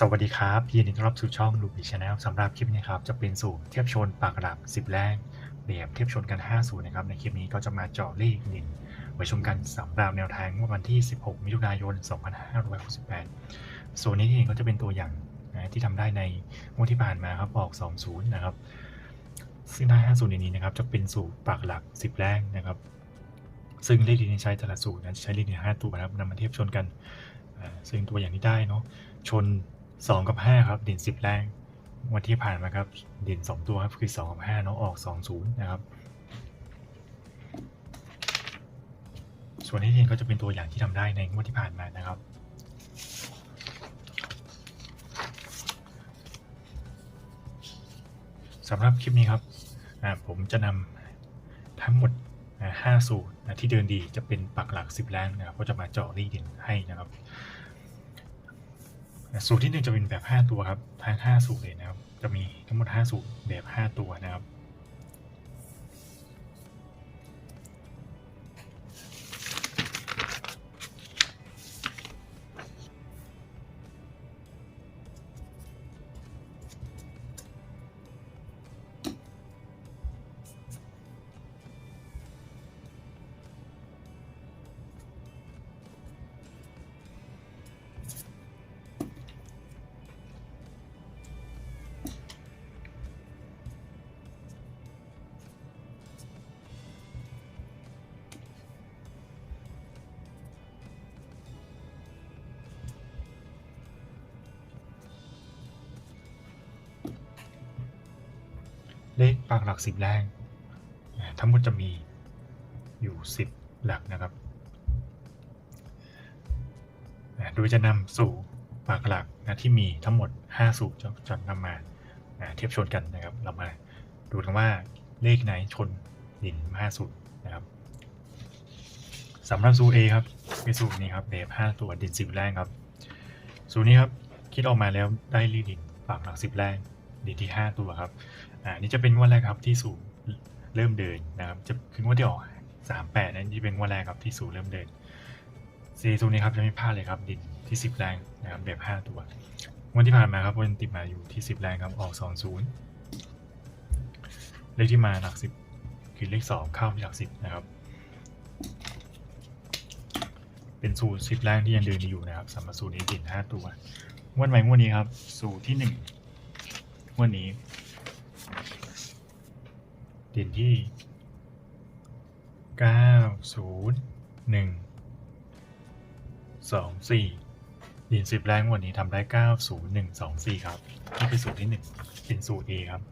สวัสดีครับยินดีต้อนรับสู่ช่องลูบีชาแนลสำหรับคลิปนี้ครับจะเป็นสูตรเทียบชนปากหลัก 10 แรกแบบเทียบชนกัน 5 สูตรนะครับในคลิปนี้ก็จะมาเจาะเลขหนึ่งไว้ชมกันสำหรับแนวทางวดวันที่ 16 มิถุนายน 2568ส่วนนี้เองก็จะเป็นตัวอย่างนะที่ทำได้ในงวดที่ผ่านมาครับออก 20 นะครับ ซึ่งได้5สูตรในนี้นะครับจะเป็นสูตรปากหลัก 10 แรกนะครับ ซึ่งเลขที่ใช้แต่ละสูตรนั้นะใช้เลขที่5ตัวนะครับนำมาเทียบชนกันซึ่งตัวอย่างที่ได้เนาะชน 2กับ5ครับด่น10แรงงวันที่ผ่านมาครับด่น2ตัวครับคือ2กับ5เนาะออก2 0นย์นะครับ ส่วนที่เห็นก็จะเป็นตัวอย่างที่ทำได้ในงวดที่ผ่านมานะครับสำหรับคลิปนี้ครับผมจะนำทั้งหมดอ่า5สูตรที่เดินดีจะเป็นปักหลัก 10แรงนะครับก็จะมาเจาะลีด่นให้นะครับ สูตรที่หนึ่งจะเป็นแบบ 5 ตัวครับทั้ง5สูตรเลยนะครับ จะมีทั้งหมด 5 สูตรแบบ 5 ตัวนะครับ เลขปากหลัก10แรกอ่าทั้งหมดจะมีอยู่10หลักนะครับโดยจะนำสู่ปากหลักนะที่มีทั้งหมด 5 สูตรจะนำมาเทียบชนกันนะครับ เรามาดูกันว่าเลขไหนชนดิน5สูตรนะครับสำหรับสูตร A ครับเป็นสูตรนี้ครับแบบ5ตัวดิน 10 แรกครับ สูตรนี้ครับคิดออกมาแล้วได้ลีดินปากหลัก 10 แรกดินที่ 5 ตัวครับ อ่านี่จะเป็นงวันแรกครับที่สู่เริ่มเดินนะครับ จะคืองวันที่ออกสามแปดนั่นจะเป็นงวันแรกครับที่สู่เริ่มเดินซีตัวนี้ครับจะไม่พลาดเลยครับ ดินที่สิบแรงนะครับแบบห้าตัววันที่ผ่านมาครับวันติดมาอยู่ที่สิบแรงครับออกสองศูนย์เลขที่มาหลักสิบคือเลขสองเข้าที่หลักสิบนะครับ เป็นสูตรสิบแรงที่ยังเดินอยู่นะครับสำหรับสูตรนี้ดินห้าตัวงวดใหม่งวดนี้ครับ สูตรที่หนึ่งงวดนี้ เด่นที่เก้าศูนย์หนึ่งสองสี่เด่นสิบแรงวันนี้ทำได้เก้าศูนย์หนึ่งสองสี่ครับ นี่คือสูตรที่หนึ่งเป็นสูตร A ครับ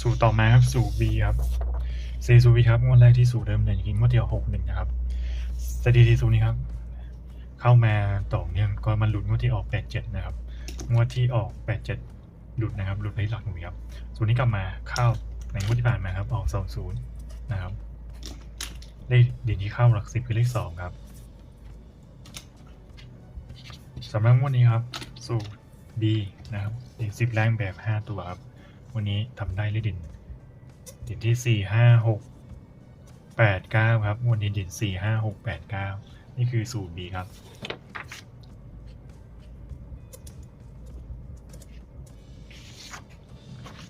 สูตรต่อมาครับ สูตร B ครับ เซซูบีครับงวดแรกที่สูตรเริ่มเด่นกินงวดเดียวหกหนึ่งนะครับสถิติสูนี้ครับ เข้ามาต่อเนื่องก็มันหลุดงวดที่ออกแปดเจ็ดนะครับงวดที่ออกแปดเจ็ดหลุดนะครับหลุดไปหลักหน่วยครับสูนี้กลับมาเข้าในงวดที่ผ่านมาครับออกสองศูนย์นะครับเลขเด่นที่เข้าหลักสิบคือเลขสองครับสำหรับงวดนี้ครับ สูตร B นะครับเด่นสิบแรงแบบห้าตัวครับวันนี้ทำได้เลขเด่น ด่นที่สี่ห้าหกแปดเก้าครับวันนี้ด่นสี่ห้าหกแปดเก้านี่คือสูตร B ครับ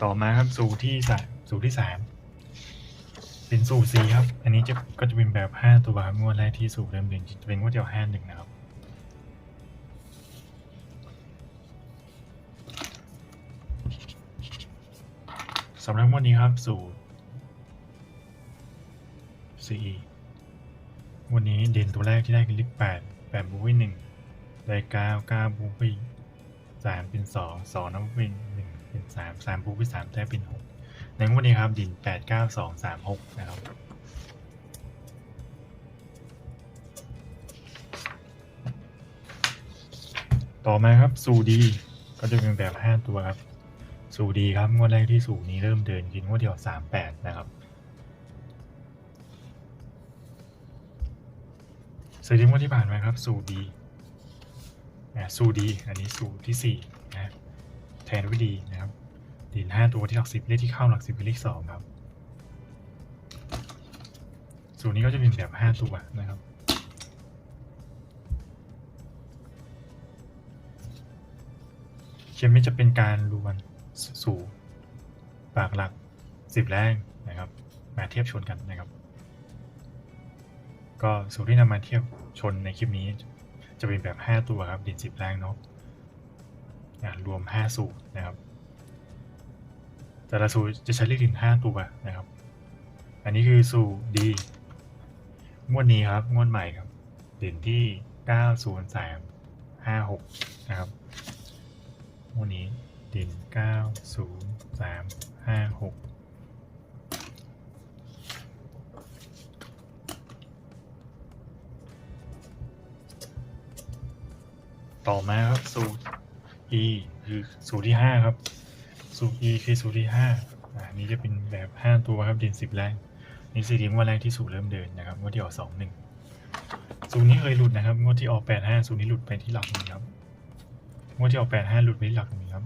ต่อมาครับสูตรที่สามสูตรที่สามเป็นสูตร C ครับ อันนี้จะก็จะเป็นแบบห้าตัวครับงวดแรกที่สูตรเริ่มเด่นจะเป็นงวดเดียวห้าหนึ่งนะครับ สำหรับวันนี้ครับสูตร CE วันนี้เด่นตัวแรกที่ได้คือเลขแปดแปดบูวี่หนึ่งได้เก้าเก้าบูวี่สามเป็นสองสองนับเป็นหนึ่งเป็นสามสามบูวี่สามได้เป็นหกในวดนี้ครับดินแปดเก้าสองสามหกนะครับต่อมาครับ สูดี ก็จะเป็นแบบ 5 ตัวครับ สูดีครับงวดแรกที่สูนี้เริ่มเดินกินงวดเดียว38นะครับสถิติงวดที่ผ่านมาครับสูดีนะสูดีอันนี้สูตรที่4นะแทนวิดีนะครับดินห้าตัวที่หลักสิบเลขที่เข้าหลักสิบเป็นเลขสองครับสูตรนี้ก็จะเป็นแบบห้าตัวนะครับเขียนไม่จะเป็นการรวน สู่ปากหลักสิบแรงนะครับ มาเทียบชนกันนะครับ ก็สูตรที่นำมาเทียบชนในคลิปนี้ จะเป็นแบบ 5 ตัวครับดิน 10 แรงเนาะอะรวม 5 สูตรนะครับแต่ละสูตรจะใช้เลขดิน 5 ตัวนะครับ อันนี้คือสูตรดีงวดนี้ครับงวดใหม่ครับดินที่ 9 0 3 5 6 นะครับงวดนี้ ดิน9 0 3 5 6ต่อมาครับสูตร e คือสูตรที่ห้าครับ สูตร e คือสูตรที่ห้าอ่านี้จะเป็นแบบห้าตัวครับดินสิบแรงนี่สีดีงวดแรกที่สูตรเริ่มเดินนะครับงวดที่ออกสองหนึ่งสูตรนี้เคยหลุดนะครับงวดที่ออกแปดห้าสูตรนี้หลุดไปที่หลักหนึ่งครับงวดที่ออกแปดห้าหลุดไปที่หลักหนึ่งครับ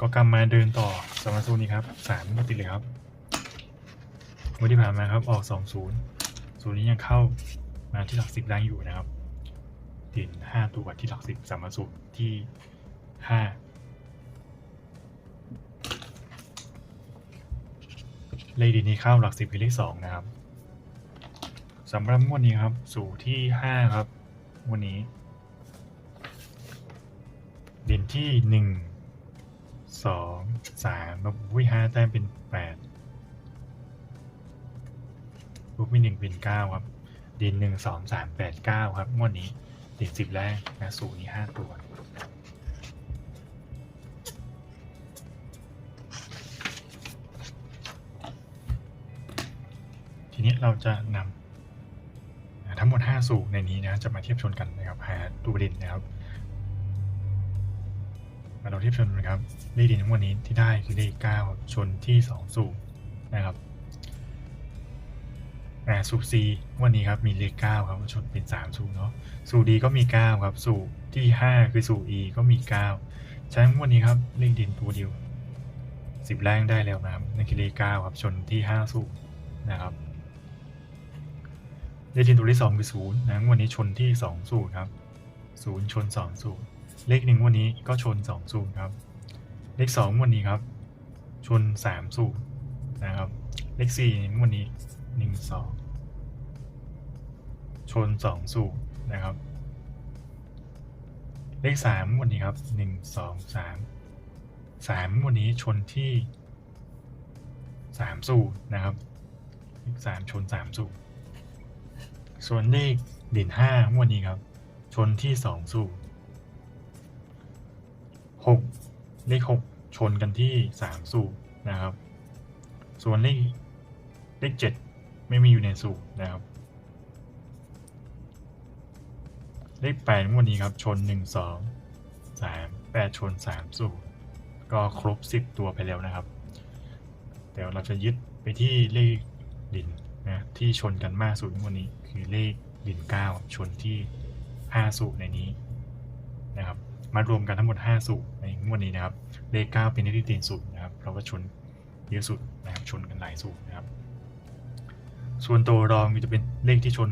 ก็กำมาเดินต่อสำหรับสูตรนี้ครับสามงวดติดเลยครับงวดที่ผ่านมาครับออกสองศูนย์สูตรนี้ยังเข้ามาที่หลักสิบแรงอยู่นะครับดินห้าตัวที่หลักสิบสามสูตรที่ห้าเลขดินนี้เข้าหลักสิบเป็นเลขสองนะครับสำหรับงวดนี้ครับ สูตรที่ห้าครับวดนี้ดินที่หนึ่ง สองสามแล้ววิห้าแต้มเป็นแปดรูปมีหนึ่งเป็นเก้าครับ ดินหนึ่งสองสามแปดเก้าครับงวดนี้ดินสิบแรกนะสูนี้ห้าตัวทีนี้เราจะนำทั้งหมด 5 สูตรในนี้นะจะมาเทียบชนกันนะครับหาตัวดินนะครับ เราเทียบชนกันครับเลขดินทั้งหมดนี้ที่ได้คือเลข9ครับชนที่2สูตรนะครับอ่าสูตร C วันนี้ครับมีเลข9ครับชนเป็น3สูตรเนาะสูตร D ก็มี9ครับสูตรที่5คือสูตร E ก็มี9ใช้วันนี้ครับเลขดินตัวเดียว10แรงได้แล้วนะครับนั่นคือเลข9ครับชนที่5สูตรนะครับเลขดินตัวที่2คือ0นะวันนี้ชนที่2สูตรครับ0ชน2สูตร เลขหนึ่งวันนี้ก็ชน2สูตรครับ เลข2วันนี้ครับ ชน3สูตรนะครับ เลข4วันนี้1 2ชน2สูตรนะครับ เลข3วันนี้ครับ1 2 3 3วันนี้ชนที่3สูตรนะครับเลข3ชน3สูตรส่วนเลขเด่น5วันนี้ครับ ชนที่2สูตร 6 เลข 6 ชนกันที่ 3 สูตรนะครับ ส่วนเลขเลข 7 ไม่มีอยู่ในสูตรนะครับ เลข8วดนี้ครับชน 1 2 3 8 ชน 3 สูตร ก็ครบ 10 ตัวไปแล้วนะครับ เดี๋ยวเราจะยึดไปที่เลขดินนะที่ชนกันมากสุดงวดนี้คือเลขดิน 9 ชนที่ 5 สูตรในนี้นะครับ มารวมกันทั้งหมด 5 สูตรในงวดนี้นะครับ เลข 9 เป็นเลขที่ดินสูตรนะครับ เพราะว่าชนเยอะสุดนะครับ ชนกันหลายสูตรนะครับ ส่วนตัวรองก็จะเป็นเลขที่ชน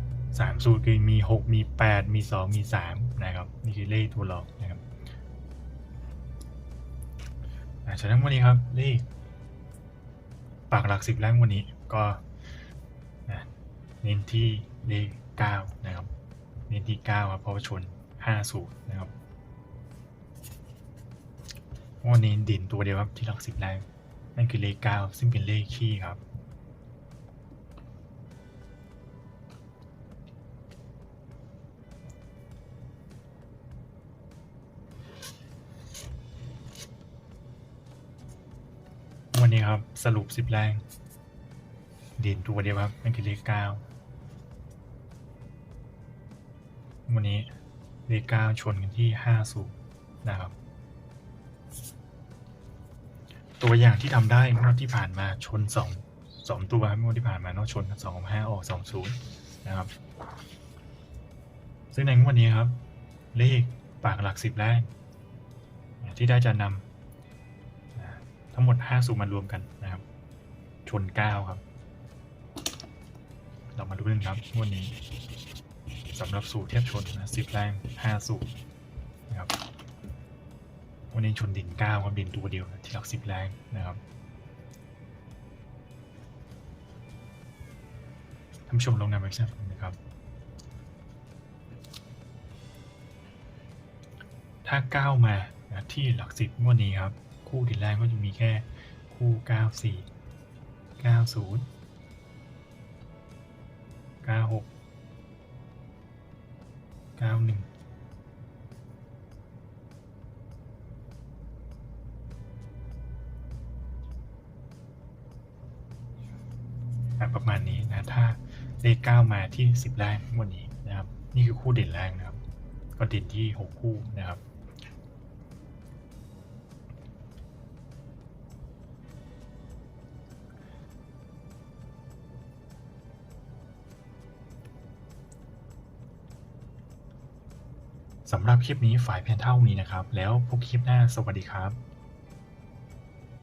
3 สูตรคือมี 6 มี 8 มี 2 มี 3 นะครับ นี่คือเลขตัวรองนะครับอ่าฉะนั้นวันนี้ครับเลขปากหลักสิบแรกวันนี้ก็เน้นที่เลข9นะครับ เน้นที่9ครับเพราะว่าชน 5สูตรนะครับวันนี้ดินตัวเดียวครับที่หลักสิบแรกนั่นคือเลข9ซึ่งเป็นเลขขี้ครับ วันนี้ครับสรุปสิบแรงดินตัวเดียวครับนั่นคือเลขเก้าวันนี้ เลขเก้าชนกันที่ห้าสูนะครับ ตัวอย่างที่ทำได้งวดที่ผ่านมาชนสองสองตัวงวดที่ผ่านมาเนอกชนกันสองห้าออกสองศูนย์นะครับ ซึ่งในงวดนี้ครับ เลขปากหลักสิบแรกที่ได้จะนำอ่าทั้งหมด5สูตรมารวมกันนะครับ ชน9ครับ เรามาดูกันครับงวดนี้ สำหรับสูตรเทียบชนนะสิบแรง5สูตรนะครับวันนี้ชนดิน9ครับดินตัวเดียวนะที่หลัก10แรงนะครับท่านผู้ชมลงนำไปใช้นะครับถ้าก้ามานะที่หลักสิบงวดนี้ครับ คู่ดินแรงก็จะมีแค่คู่เก้าสี่เก้าศูนย์เก้าหก ก้าหนึ่งประมาณนี้นะ ถ้าเลขเก้ามาที่สิบแรกงวันนี้นะครับ นี่คือคู่เด่นแรกนะครับ ก็เด่นที่หกคู่นะครับ สำหรับคลิปนี้ฝ่ายเพียงเท่านี้นะครับ แล้วพบคลิปหน้าสวัสดีครับ